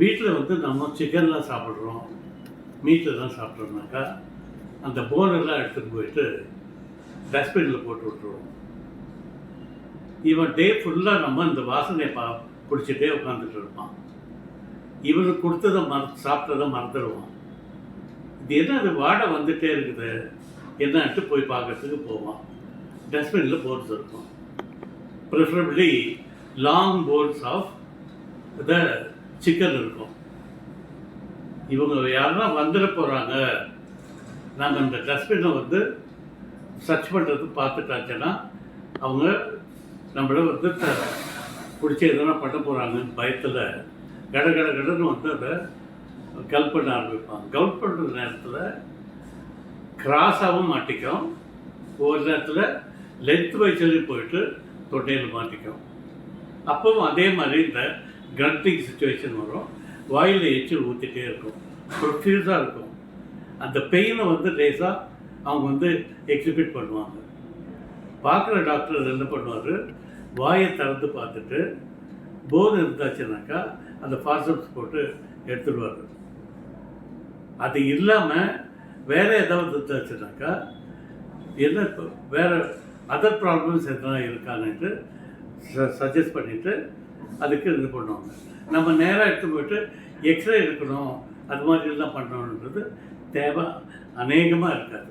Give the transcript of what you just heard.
வீட்டில் வந்து நம்ம சிக்கன்லாம் சாப்பிட்றோம் மீட்டெல்லாம் சாப்பிட்றோம்னாக்கா அந்த போனெல்லாம் எடுத்துகிட்டு போயிட்டு டஸ்ட்பினில் போட்டு விட்ருவோம் இவன் டே ஃபுல்லாக நம்ம இந்த வாசனையை பா பிடிச்சிட்டே உட்காந்துட்டு இருப்பான். இவனுக்கு கொடுத்ததை மற சாப்பிட்டதை மறந்துடுவான். இது என்ன அது வாடை வந்துட்டே இருக்குது. என்னன்ட்டு போய் பார்க்கறதுக்கு போவான். டஸ்ட்பினில் போர்ஸ் இருக்கும் preferably long bones of the chicken இருக்கும். இவங்க யாருன்னா வந்துட போகிறாங்க நாங்கள் அந்த டஸ்ட்பினை வந்து சர்ச் பண்ணுறது பார்த்துட்டாச்சுன்னா அவங்க நம்மள வந்து பிடிச்சி எதனா பண்ண போகிறாங்கன்னு பயத்தில் கட கட கடன்னு வந்து அதை கல் பண்ண ஆரம்பிப்பாங்க. கவுட் பண்ணுற நேரத்தில் கிராஸாகவும் மாட்டிக்கும். ஒரு நேரத்தில் லென்த் வைஸில் போயிட்டு தொண்டையில் மாட்டிக்கும். அப்பவும் அதே மாதிரி இந்த கிரண்டிங் சுச்சுவேஷன் வரும். வாயில் எச்சில் ஊற்றிட்டே இருக்கும். ப்ரொஃப்யூஸாக இருக்கும். அந்த பெயினை வந்து லேசாக அவங்க வந்து எக்ஸிபிட் பண்ணுவாங்க. பார்க்குற டாக்டர் என்ன பண்ணுவார்? வாயை திறந்து பார்த்துட்டு போர் இருந்தாச்சுனாக்கா அந்த ஃபார்சப்ஸ் போட்டு எடுத்துடுவார். அது இல்லாமல் வேறு ஏதாவது இருந்தாச்சுனாக்கா என்ன வேறு அதர் ப்ராப்ளம்ஸ் எதனா இருக்கான்னுட்டு சஜஸ்ட் பண்ணிவிட்டு அதுக்கு இது பண்ணுவாங்க. நம்ம நேராக எடுத்து போயிட்டு எக்ஸ்ரே எடுக்கணும். அது மாதிரிலாம் பண்ணணுன்றது தேவை. அநேகமாக இருக்காது.